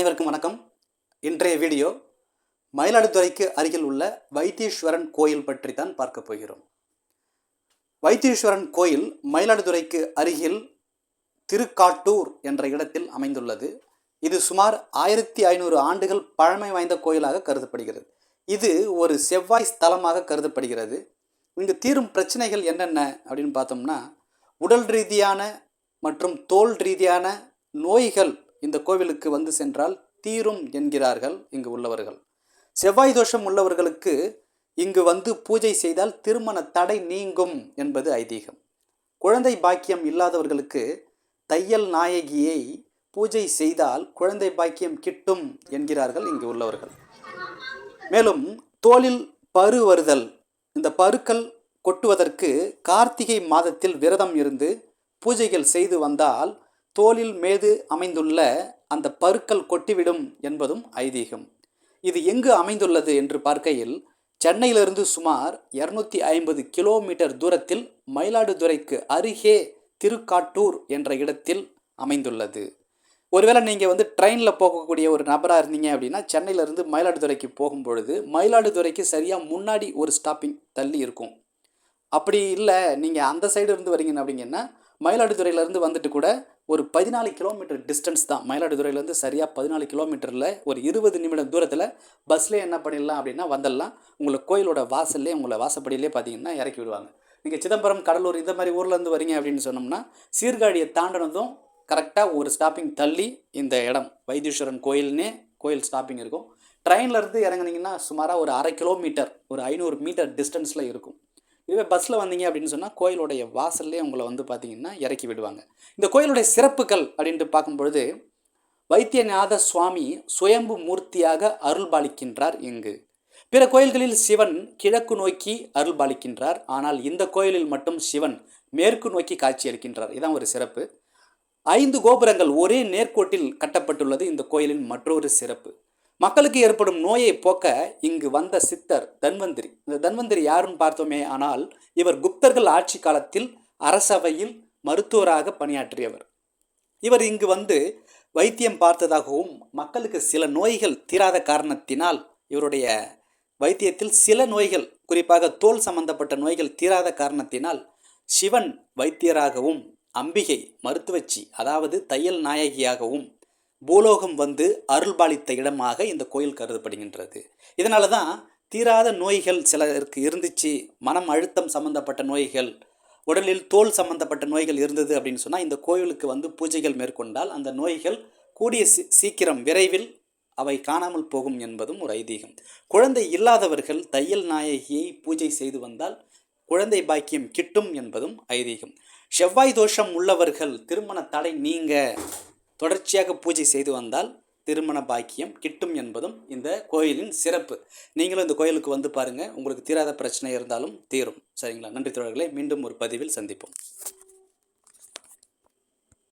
அனைவருக்கும் வணக்கம். இன்றைய வீடியோ மயிலாடுதுறைக்கு அருகில் உள்ள வைத்தீஸ்வரன் கோயில் பற்றி தான் பார்க்க போகிறோம். வைத்தீஸ்வரன் கோயில் மயிலாடுதுறைக்கு அருகில் திருக்காட்டூர் என்ற இடத்தில் அமைந்துள்ளது. இது சுமார் ஆயிரத்தி ஐநூறு ஆண்டுகள் பழமை வாய்ந்த கோயிலாக கருதப்படுகிறது. இது ஒரு செவ்வாய் ஸ்தலமாக கருதப்படுகிறது. இங்கு தீரும் பிரச்சனைகள் என்னென்ன அப்படின்னு பார்த்தோம்னா உடல் ரீதியான மற்றும் தோல் ரீதியான நோய்கள் இந்த கோவிலுக்கு வந்து சென்றால் தீரும் என்கிறார்கள் இங்கு உள்ளவர்கள். செவ்வாய் தோஷம் உள்ளவர்களுக்கு இங்கு வந்து பூஜை செய்தால் திருமண தடை நீங்கும் என்பது ஐதீகம். குழந்தை பாக்கியம் இல்லாதவர்களுக்கு தையல் நாயகியை பூஜை செய்தால் குழந்தை பாக்கியம் கிட்டும் என்கிறார்கள் இங்கு உள்ளவர்கள். மேலும் தோளில் பரு வருதல் இந்த பருக்கள் கொட்டுவதற்கு கார்த்திகை மாதத்தில் விரதம் இருந்து பூஜைகள் செய்து வந்தால் தோலில் மேது அமைந்துள்ள அந்த பருக்கள் கொட்டிவிடும் என்பதும் ஐதீகம். இது எங்கு அமைந்துள்ளது என்று பார்க்கையில் சென்னையிலிருந்து சுமார் இரநூத்தி ஐம்பது கிலோமீட்டர் தூரத்தில் மயிலாடுதுறைக்கு அருகே திருக்காட்டூர் என்ற இடத்தில் அமைந்துள்ளது. ஒருவேளை நீங்கள் வந்து ட்ரெயினில் போகக்கூடிய ஒரு நபராக இருந்தீங்க அப்படின்னா சென்னையிலேருந்து மயிலாடுதுறைக்கு போகும்பொழுது மயிலாடுதுறைக்கு சரியாக முன்னாடி ஒரு ஸ்டாப்பிங் தள்ளி இருக்கும். அப்படி இல்லை நீங்கள் அந்த சைடு இருந்து வரீங்க அப்படிங்கன்னா மயிலாடுதுறையிலேருந்து வந்துட்டு கூட ஒரு பதினாலு கிலோமீட்டர் டிஸ்டன்ஸ் தான். மயிலாடுதுறையிலேருந்து சரியாக பதினாலு கிலோமீட்டரில் ஒரு இருபது நிமிடம் தூரத்தில் பஸ்லேயே என்ன பண்ணிடலாம் அப்படின்னா வந்துடலாம். உங்களை கோயிலோட வாசல்லே உங்களை வாசப்படியிலே பார்த்தீங்கன்னா இறக்கி விடுவாங்க. நீங்கள் சிதம்பரம் கடலூர் இந்த மாதிரி ஊர்லேருந்து வரீங்க அப்படின்னு சொன்னோம்னா சீர்காழியை தாண்டினதும் கரெக்டாக ஒரு ஸ்டாப்பிங் தள்ளி இந்த இடம் வைத்தீஸ்வரன் கோயில்னே கோயில் ஸ்டாப்பிங் இருக்கும். ட்ரெயின்லேருந்து இறங்குனீங்கன்னா சுமாராக ஒரு அரை கிலோமீட்டர் ஒரு ஐநூறு மீட்டர் டிஸ்டன்ஸில் இருக்கும். இதுவே பஸ்ஸில் வந்தீங்க அப்படின்னு சொன்னால் கோயிலுடைய வாசல்லே உங்களை வந்து பார்த்தீங்கன்னா இறக்கி விடுவாங்க. இந்த கோயிலுடைய சிறப்புகள் அப்படின்ட்டு பார்க்கும்பொழுது வைத்தியநாத சுவாமி சுயம்பு மூர்த்தியாக அருள்பாலிக்கின்றார் இங்கு. பிற கோயில்களில் சிவன் கிழக்கு நோக்கி அருள்பாலிக்கின்றார் ஆனால் இந்த கோயிலில் மட்டும் சிவன் மேற்கு நோக்கி காட்சியளிக்கின்றார். இதான் ஒரு சிறப்பு. ஐந்து கோபுரங்கள் ஒரே நேர்கோட்டில் கட்டப்பட்டுள்ளது. இந்த கோயிலின் மற்றொரு சிறப்பு. மக்களுக்கு ஏற்படும் நோயை போக்க இங்கு வந்த சித்தர் தன்வந்திரி. இந்த தன்வந்திரி யாருன்னு பார்த்தோமே ஆனால் இவர் குப்தர்கள் ஆட்சி காலத்தில் அரசவையில் மருத்துவராக பணியாற்றியவர். இவர் இங்கு வந்து வைத்தியம் பார்த்ததாகவும் மக்களுக்கு சில நோய்கள் தீராத காரணத்தினால் இவருடைய வைத்தியத்தில் சில நோய்கள் குறிப்பாக தோல் சம்பந்தப்பட்ட நோய்கள் தீராத காரணத்தினால் சிவன் வைத்தியராகவும் அம்பிகை மருத்துவச்சி அதாவது தையல் நாயகியாகவும் பூலோகம் வந்து அருள்பாலித்த இடமாக இந்த கோயில் கருதப்படுகின்றது. இதனால தான் தீராத நோய்கள் சிலருக்கு இருந்துச்சு. மனம் அழுத்தம் சம்பந்தப்பட்ட நோய்கள் உடலில் தோல் சம்பந்தப்பட்ட நோய்கள் இருந்தது அப்படின்னு சொன்னால் இந்த கோயிலுக்கு வந்து பூஜைகள் மேற்கொண்டால் அந்த நோய்கள் கூடிய சீ சீக்கிரம் விரைவில் அவை காணாமல் போகும் என்பதும் ஒரு ஐதீகம். குழந்தை இல்லாதவர்கள் தையல் நாயகியை பூஜை செய்து வந்தால் குழந்தை பாக்கியம் கிட்டும் என்பதும் ஐதீகம். செவ்வாய் தோஷம் உள்ளவர்கள் திருமண தடை நீங்க தொடர்ச்சியாக பூஜை செய்து வந்தால் திருமண பாக்கியம் கிட்டும் என்பதும் இந்த கோயிலின் சிறப்பு. நீங்களும் இந்த கோயிலுக்கு வந்து பாருங்கள் உங்களுக்கு தீராத பிரச்சனை இருந்தாலும் தீரும். சரிங்களா? நன்றி தோழர்களே. மீண்டும் ஒரு பதிவில் சந்திப்போம்.